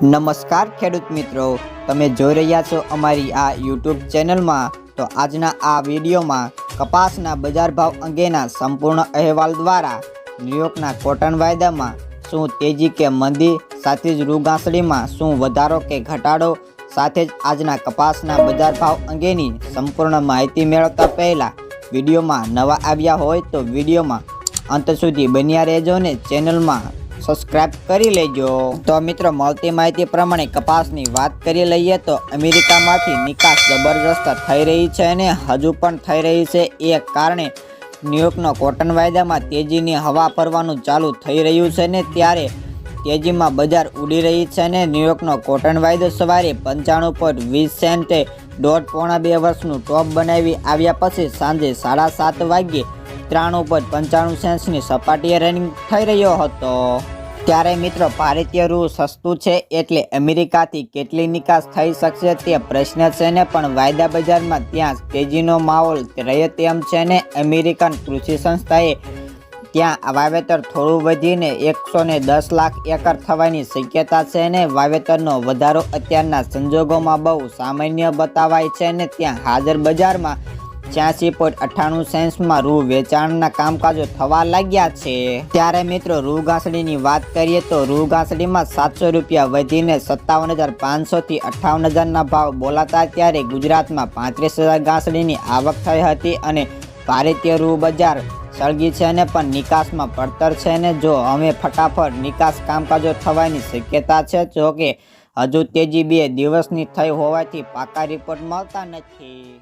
નમસ્કાર ખેડૂત મિત્રો. તમે જોઈ રહ્યા છો અમારી આ યુટ્યુબ ચેનલમાં. તો આજના આ વિડીયોમાં કપાસના બજાર ભાવ અંગેના સંપૂર્ણ અહેવાલ દ્વારા ન્યૂયોર્કના કોટન વાયદામાં શું તેજી કે મંદી, સાથે જ રૂગાંસડીમાં શું વધારો કે ઘટાડો, સાથે જ આજના કપાસના બજાર ભાવ અંગેની સંપૂર્ણ માહિતી મેળવતા પહેલાં વિડીયોમાં નવા આવ્યા હોય તો વિડીયોમાં અંત સુધી બન્યા રહેજો ને ચેનલમાં સબસ્ક્રાઇબ કરી લેજો. તો મિત્રો, મળતી માહિતી પ્રમાણે કપાસની વાત કરી લઈએ તો અમેરિકામાંથી નિકાસ જબરજસ્ત થઈ રહી છે અને હજુ પણ થઈ રહી છે. એ કારણે ન્યુયોર્કનો કોટન વાયદામાં તેજીની હવા ફરવાનું ચાલુ થઈ રહ્યું છે ને ત્યારે તેજીમાં બજાર ઉડી રહી છે ને ન્યુયોર્કનો કોટન વાયદો સવારે પંચાણું પોઈન્ટ વીસ સેન્ટે દોઢ પોણા બે વર્ષનું ટોપ બનાવી આવ્યા પછી સાંજે સાડા સાત વાગ્યે ત્રાણું પોઈન્ટ પંચાણું સેન્ટ્સની સપાટીએ રનિંગ થઈ રહ્યો હતો. ત્યારે મિત્રો ભારતીય રૂ સસ્તું છે એટલે અમેરિકાથી કેટલી નિકાસ થઈ શકશે તે પ્રશ્ન છે ને પણ વાયદા બજારમાં ત્યાં તેજીનો માહોલ રહે તેમ છે ને અમેરિકન કૃષિ સંસ્થાએ ત્યાં વાવેતર થોડું વધીને એકસો ને દસ લાખ એકર થવાની શક્યતા છે ને વાવેતરનો વધારો અત્યારના સંજોગોમાં બહુ સામાન્ય બતાવાય છે ને ત્યાં હાજર બજારમાં છ્યાસી પોઈન્ટ અઠ્ઠાણું સેન્સમાં રૂ વેચાણના કામકાજો થવા લાગ્યા છે. ત્યારે મિત્રો, રૂ ઘાસડીની વાત કરીએ તો રૂ ઘાસડીમાં સાતસો રૂપિયા વધીને સત્તાવન હજાર પાંચસોથી અઠ્ઠાવન હજારના ભાવ બોલાતા ત્યારે ગુજરાતમાં પાંત્રીસ હજાર ઘાસડીની આવક થઈ હતી અને ભારતીય રૂ બજાર સળગી છે ને પણ નિકાસમાં પડતર છે ને જો હવે ફટાફટ નિકાસ કામકાજો થવાની શક્યતા છે, જો કે હજુ તેજી બે દિવસની થઈ હોવાથી પાકા રિપોર્ટ મળતા નથી.